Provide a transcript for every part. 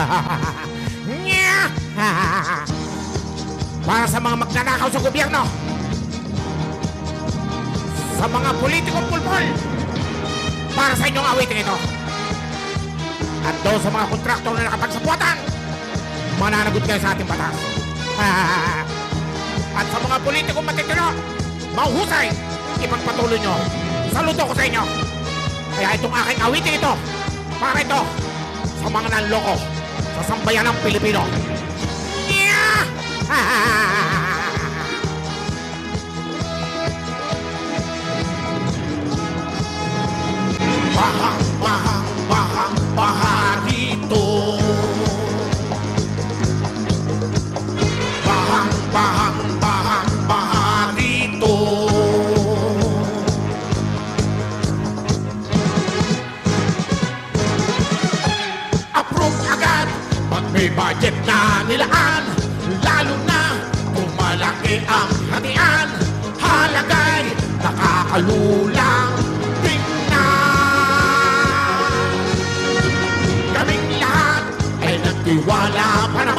Para sa mga magnanakaw sa gobyerno. Sa mga politikong pulpol. Para sa inyong awitin ito. At doon sa mga kontraktor na nakapagsapuatan, mananagot kayo sa ating batas. At sa mga politikong matitino, mahuhusay, ipagpatuloy nyo. Saludo ko sa inyo. Kaya itong aking awitin ito, para ito, sa mga nanloko, sa sambayan na nilaan. Lalo na kung malaki ang hatian. Halagay, nakakalulang tingnan. Kaming lahat ay nagtiwala pa naman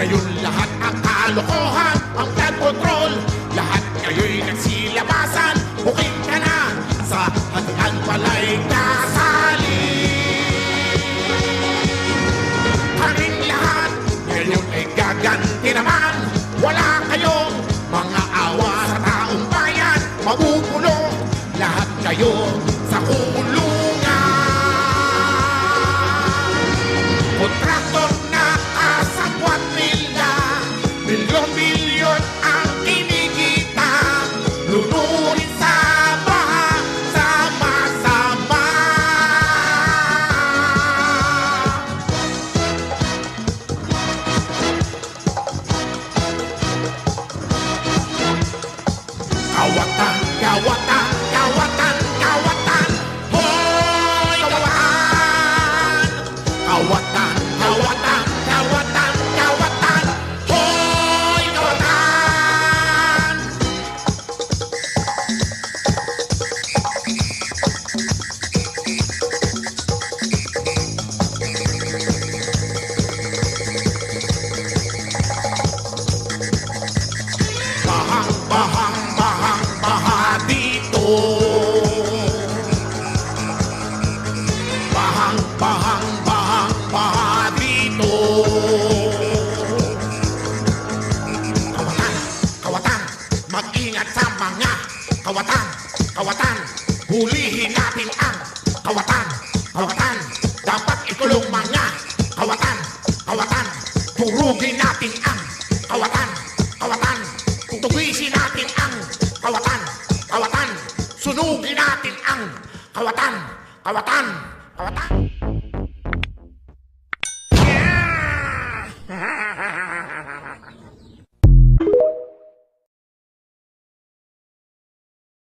Ngayon lahat ang kalokohan Ang flood control Lahat ngayon nagsilabasan. Booking ka na Sa hatian pala'y kasali. Kaming lahat Ngayon ay gaganti naman. Wala kayong mga awa sa taong bayan. Mabubulo Lahat kayo sa kulungan Bahang, bahang, bahang, baha dito Kawatan, kawatan, mag-ingat sa mga kawatan, kawatan. Hulihin natin ang kawatan, kawatan. Dapat ikulong mga kawatan, kawatan. Turugin natin ang kawatan, kawatan. Tuwisin natin ang kawatan, kawatan. Sunugin natin ang kawatan, kawatan, kawatan